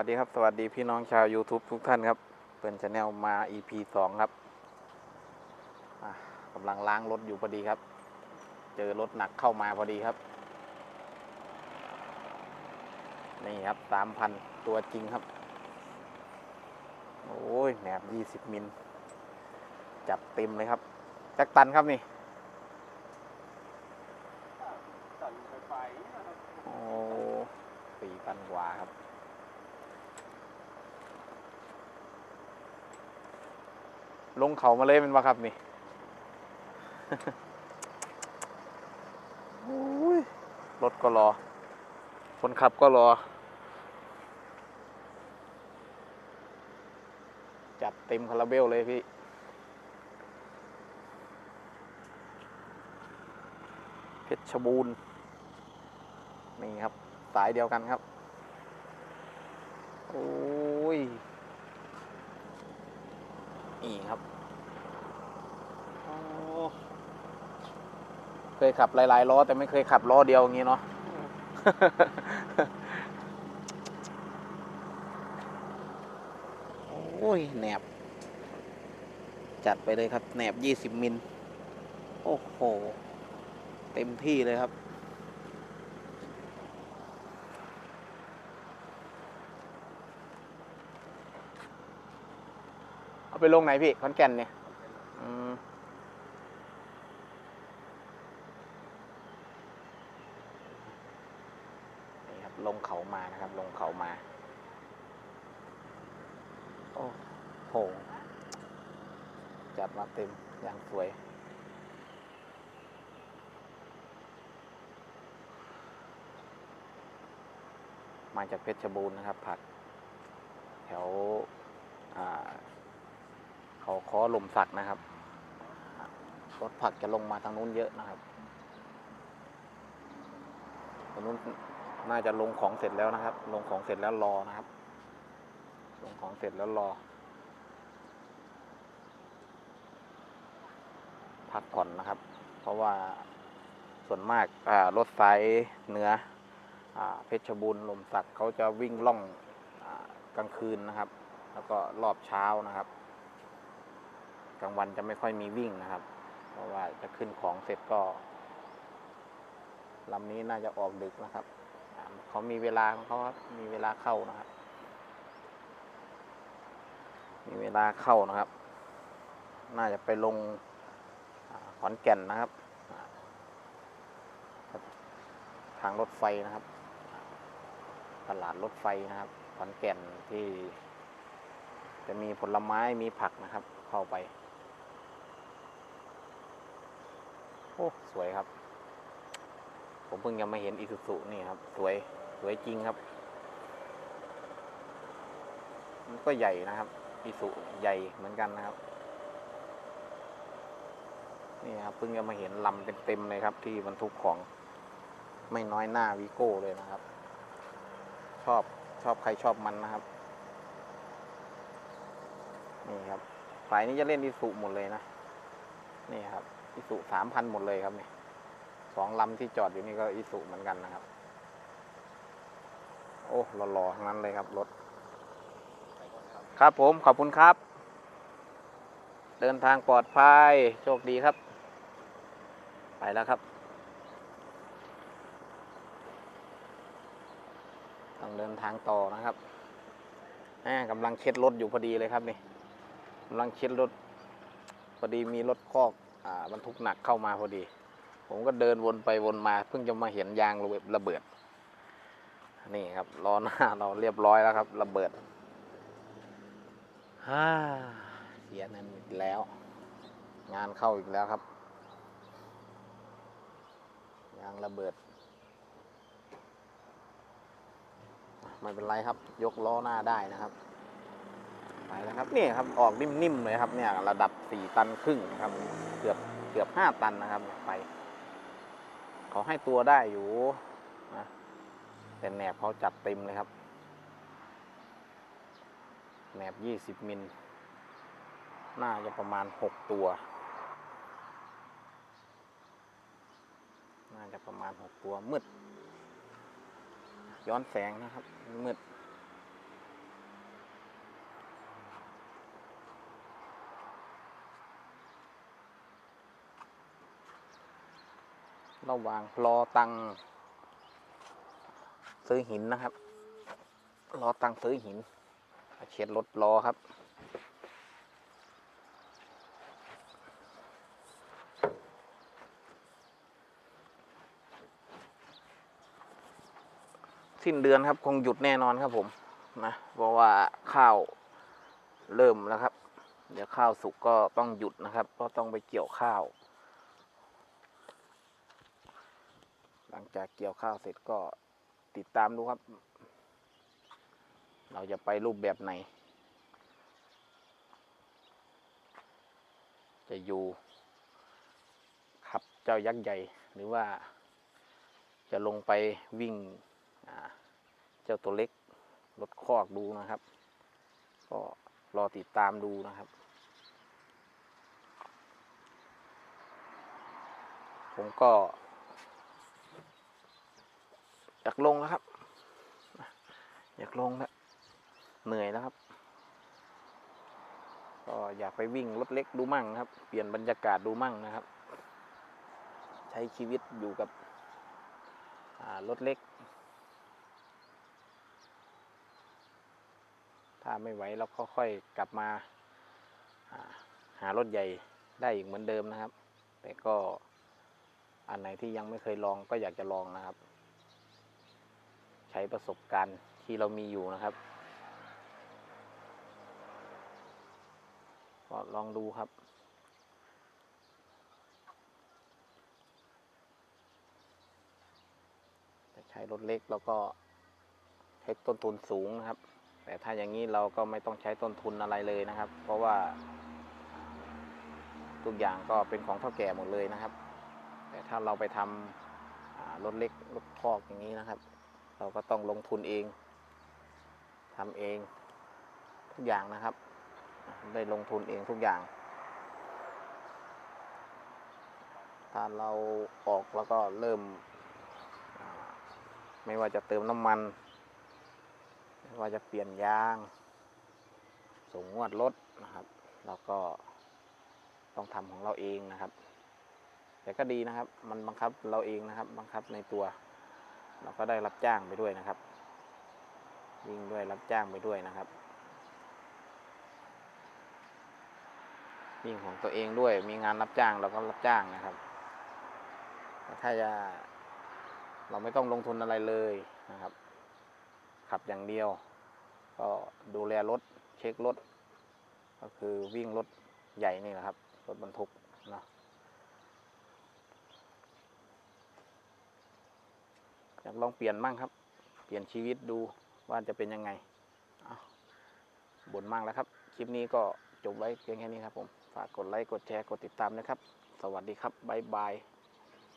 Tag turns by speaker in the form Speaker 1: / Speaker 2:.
Speaker 1: สวัสดีครับสวัสดีพี่น้องชาว YouTube ทุกท่านครับ เปิดชาแนลมา EP 2 ครับกำลังล้างรถอยู่พอดีครับ เจอรถหนักเข้ามาพอดีครับ นี่ครับ3,000ตัวจริงครับ โอ้ยแหนบ20มิล จับเต็มเลยครับจักตันครับนี่โอ้สี่ตันกว่าครับ ลงเขามาเลยเป็นวะครับนี่รถก็รอ คนขับก็รอ จัดเต็มคาราเบลเลยพี่เพชรบูรณ์นี่ครับ สายเดียวกันครับ โอ้ย นี่ครับโอ้เคยขับหลายๆล้อ แต่ไม่เคยขับล้อเดียวอย่างนี้เนาะโอ้ยแหนบ จัดไปเลยครับแหนบยี่สิบมิล โอ้โห เต็มที่เลยครับ เอาไปลงไหนพี่ขอนแก่นเนี่ยนี่ครับลงเขามานะครับ ลงเขามา โอ้โห จัดมาเต็มอย่างสวยมาจากเพชรบูรณ์นะครับ ผักแถวอ่า เขาคอหลุมสักนะครับรถผักจะลงมาทางนู้นเยอะนะครับทางนู้นน่าจะลงของเสร็จแล้วนะครับ ลงของเสร็จแล้วรอนะครับ ลงของเสร็จแล้วรอ พักผ่อนนะครับ เพราะว่าส่วนมากรถไฟเหนืออเพชรบูรณ์ลมสักเขาจะวิ่งล่องอกลางคืนนะครับ แล้วก็รอบเช้านะครับ กลางวันจะไม่ค่อยมีวิ่งนะครับ เพราะว่าจะขึ้นของเสร็จก็ลำนี้น่าจะออกดึกนะครับ เขามีเวลาของเขาครับ มีเวลาเข้านะครับ มีเวลาเข้านะครับ น่าจะไปลงขอนแก่นนะครับ ทางรถไฟนะครับ ตลาดรถไฟนะครับ ขอนแก่นที่จะมีผลไม้มีผักนะครับ เข้าไป โอ้สวยครับ ผมเพิ่งยังมาเห็นอีซูซุนี่ครับ สวยสวยจริงครับ มันก็ใหญ่นะครับอีซูใหญ่เหมือนกันนะครับ นี่ครับเพิ่งจะมาเห็นลำเต็มๆเลยครับ ที่บรรทุกของ ไม่น้อยหน้าวีโก้เลยนะครับ ชอบชอบใครชอบมันนะครับ นี่ครับสายนี้จะเล่นอิสุหมดเลยนะ นี่ครับ อิสุสามพันหมดเลยครับนี่สองลำที่จอดอยู่นี่ก็อิสุเหมือนกันนะครับ โอ้หล่อๆทั้งนั้นเลยครับรถ ครับผมขอบคุณครับ เดินทางปลอดภัยโชคดีครับ ไปแล้วครับ ต้องเดินทางต่อนะครับแหมกำลังเช็ดรถอยู่พอดีเลยครับนี่กำลังเช็ดรถพอดีมีรถคอก บรรทุกหนักเข้ามาพอดี ผมก็เดินวนไปวนมา เพิ่งจะมาเห็นยางระเบิดระเบิดนี่ครับล้อหน้าเราเรียบร้อยแล้วครับ ระเบิดฮ่าเสียนั่นอีกแล้ว งานเข้าอีกแล้วครับ ยางระเบิด ไม่เป็นไรครับ ยกล้อหน้าได้นะครับ ไปแล้วครับนี่ครับออกนิ่มๆเลยครับเนี่ยระดับสี่ตันครึ่งนะครับ เกือบเกือบห้าตันนะครับไปเขาให้ตัวได้อยู่นะแต่แหนบเขาจัดเต็มเลยครับแหนบยี่สิบมิลน่าจะประมาณหกตัว น่าจะประมาณหกตัวมืด ย้อนแสงนะครับมืด ระหว่างรอตังซื้อหินนะครับ รอตังซื้อหินเช็ดรถรอครับ สิ้นเดือนครับคงหยุดแน่นอนครับผมนะเพราะว่าข้าวเริ่มแล้วครับ เดี๋ยวข้าวสุกก็ต้องหยุดนะครับ ก็ต้องไปเกี่ยวข้าว ลังจากเกี่ยวข้าวเสร็จก็ติดตามดูครับ เราจะไปรูปแบบไหน จะอยู่ขับเจ้ายักษ์ใหญ่หรือว่าจะลงไปวิ่งเจ้าตัวเล็กรถคอกดูนะครับ ก็รอติดตามดูนะครับผมก็ อยากลงแล้วครับ อยากลงแล้วเหนื่อยแล้วครับ ก็อยากไปวิ่งรถเล็กดูมั่งครับ เปลี่ยนบรรยากาศดูมั่งนะครับ ใช้ชีวิตอยู่กับรถเล็ก ถ้าไม่ไหวเราก็ค่อยกลับมาหารถใหญ่ได้อีกเหมือนเดิมนะครับ แต่ก็อันไหนที่ยังไม่เคยลองก็อยากจะลองนะครับ ช้ประสบการณ์ที่เรามีอยู่นะครับก็ลองดูครับ ใช้รถเล็กแล้วก็ใช้ต้นทุนสูงนะครับ แต่ถ้าอย่างนี้เราก็ไม่ต้องใช้ต้นทุนอะไรเลยนะครับ เพราะว่า ทุกอย่างก็เป็นของเท่าแก่หมดเลยนะครับ แต่ถ้าเราไปทำรถเล็กรถคอกอย่างนี้นะครับ เราก็ต้องลงทุนเองทำเองทุกอย่างนะครับ ได้ลงทุนเองทุกอย่าง ถ้าเราออกแล้วก็เริ่ม ไม่ว่าจะเติมน้ำมัน ไม่ว่าจะเปลี่ยนยาง ส่งงวดรถนะครับ เราก็ต้องทำของเราเองนะครับ แต่ก็ดีนะครับ มันบังคับเราเองนะครับ บังคับในตัว เราก็ได้รับจ้างไปด้วยนะครับ วิ่งด้วยรับจ้างไปด้วยนะครับ วิ่งของตัวเองด้วยมีงานรับจ้างเราก็รับจ้างนะครับแต่ถ้าจะเราไม่ต้องลงทุนอะไรเลยนะครับ ขับอย่างเดียว ก็ดูแลรถเช็ครถก็คือวิ่งรถใหญ่นี่แหละครับ รถบรรทุกเนาะ อยากลองเปลี่ยนบ้างครับ เปลี่ยนชีวิตดูว่าจะเป็นยังไงบ่นมากแล้วครับ คลิปนี้ก็จบไว้เพียงแค่นี้ครับผม ฝากกดไลค์ กดแชร์ กดติดตามนะครับ สวัสดีครับ บ๊ายบาย